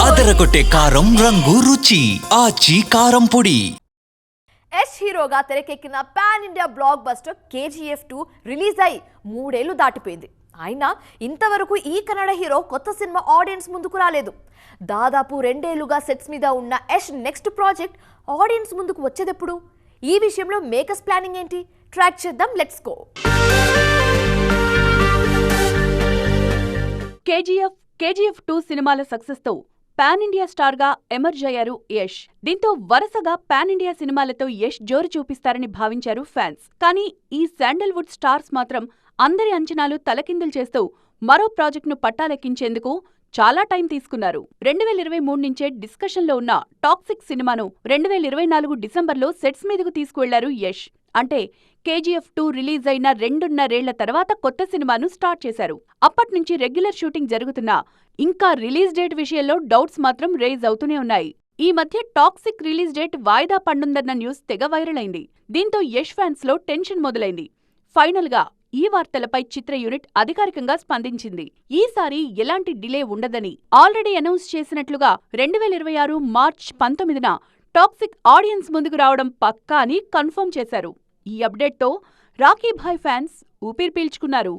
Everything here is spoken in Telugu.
అదరగొట్టే కారం రంగు రుచి. ఆచి కారం పొడి. యష్ హీరోగా తెరకెక్కిన pan India blockbuster KGF two release అయి మూడేళ్ళు దాటిపోయింది. అయినా ఇంతవరకు ఈ కన్నడ హీరో కొత్త సినిమా ఆడియన్స్ ముందుకు రాలేదు. దాదాపు రెండేళ్ళుగా సెట్స్ మీద ఉన్న యష్ నెక్స్ట్ ప్రాజెక్ట్ ఆడియన్స్ ముందుకు వచ్చేదెప్పుడు? ఈ విషయంలో మేకర్స్ ప్లానింగ్ ఏంటి? ట్రాక్ చేద్దాం let's go. KGF KGF two సినిమాల సక్సెస్తో పాన్ ఇండియా స్టార్గా ఎమర్జ్ అయ్యారు యష్. దీంతో వరుసగా పాన్ ఇండియా సినిమాలతో యష్ జోరు చూపిస్తారని భావించారు ఫ్యాన్స్. కానీ ఈ శాండల్వుడ్ స్టార్స్ మాత్రం అందరి అంచనాలు తలకిందులు చేస్తూ మరో ప్రాజెక్టును పట్టాలెక్కించేందుకు చాలా టైం తీసుకున్నారు. రెండు వేల ఇరవై మూడు నుంచే డిస్కషన్లో ఉన్న టాక్సిక్ సినిమాను రెండు వేల ఇరవై నాలుగు డిసెంబర్లో సెట్స్ మీదకు తీసుకువెళ్ళారు యష్. అంటే కేజీఎఫ్ టూ రిలీజ్ అయిన రెండున్నరేళ్ళ తర్వాత కొత్త సినిమాను స్టార్ట్ చేశారు. అప్పట్నుంచి రెగ్యులర్ షూటింగ్ జరుగుతున్నా ఇంకా రిలీజ్ డేట్ విషయంలో డౌట్స్ మాత్రం రేజ్ అవుతూనే ఉన్నాయి. ఈ మధ్య టాక్సిక్ రిలీజ్ డేట్ వాయిదా పండుందన్న న్యూస్ తెగ వైరల్ అయింది. దీంతో యష్ ఫ్యాన్స్లో టెన్షన్ మొదలైంది. ఫైనల్గా ఈ వార్తలపై చిత్ర యూనిట్ అధికారికంగా స్పందించింది. ఈసారి ఎలాంటి డిలే ఉండదని ఆల్రెడీ అనౌన్స్ చేసినట్లుగా రెండు వేల ఇరవై ఆరు మార్చ్ పంతొమ్మిదిన టాక్సిక్ ఆడియన్స్ ముందుకు రావడం పక్కా అని కన్ఫర్మ్ చేశారు. ఈ అప్డేట్తో రాకీభాయ్ ఫ్యాన్స్ ఊపిరి పీల్చుకున్నారు.